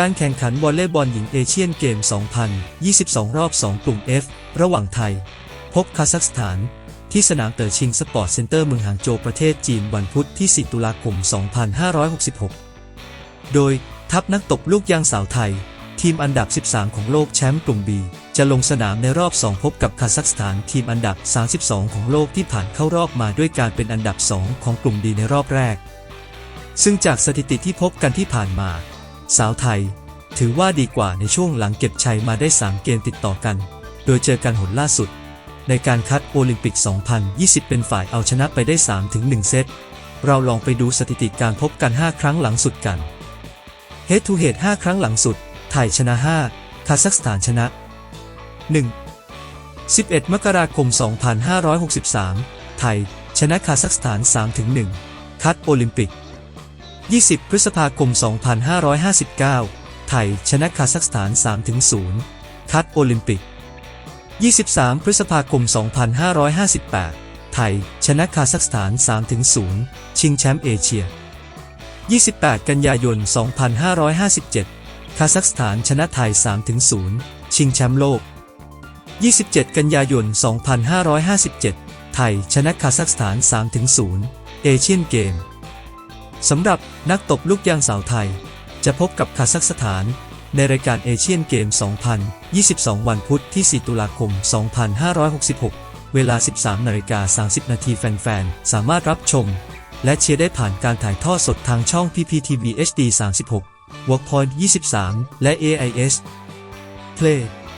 การแข่งขันวอลเลย์บอลหญิงเอเชียนเกม 2022 รอบ 2 กลุ่ม F ระหว่างไทย พบคาซัคสถาน ที่สนามเต๋อชิงสปอร์ตเซ็นเตอร์เมืองหางโจวประเทศจีนวันพุธที่ 4 ตุลาคม 2566 โดยทัพนักตบลูกยางสาวไทย ทีมอันดับ 13 ของโลกแชมป์กลุ่ม B จะลงสนามในรอบ 2 พบกับคาซัคสถานทีมอันดับ 32 ของโลกที่ผ่านเข้ารอบมาด้วยการเป็นอันดับ 2 ของกลุ่มดีในรอบแรก ซึ่งจากสถิติที่พบกันที่ผ่านมา สาวไทย ถือว่าดีกว่าในช่วงหลังเก็บชัยมาได้ 3 เกมติดต่อกัน โดยเจอกันหนล่าสุด ในการคัดโอลิมปิก 2020 เป็นฝ่ายเอาชนะไปได้ 3-1 เซต เราลองไปดูสถิติการพบกัน 5 ครั้งหลังสุดกัน Head to Head 5ครั้งหลังสุด ไทยชนะ 5 คาซัคสถานชนะ 1 11 มกราคม 2563 ไทย ชนะคาซัคสถาน 3-1 คัดโอลิมปิก 20 พฤษภาคม 2559 ไทย ชนะคาซัคสถาน 3-0 คัดโอลิมปิก 23 พฤษภาคม 2558 ไทย ชนะคาซัคสถาน 3-0 ชิงแชมป์เอเชีย 28 กันยายน 2557 คาซัคสถานชนะไทย 3-0 ชิงแชมป์โลก 27 กันยายน 2557 ไทย ชนะคาซัคสถาน 3-0 เอเชียนเกม สำหรับนักตบลูกยางสาวไทย จะพบกับคาซัคสถาน ในรายการเอเชียนเกม 2022 วันพุธที่ 4 ตุลาคม 2566 เวลา 13 นาฬิกา 30 นาทีแฟนๆ สามารถรับชม และเชียร์ได้ผ่านการถ่ายทอดสดทางช่อง PPTV HD 36 Workpoint 23 และ AIS Play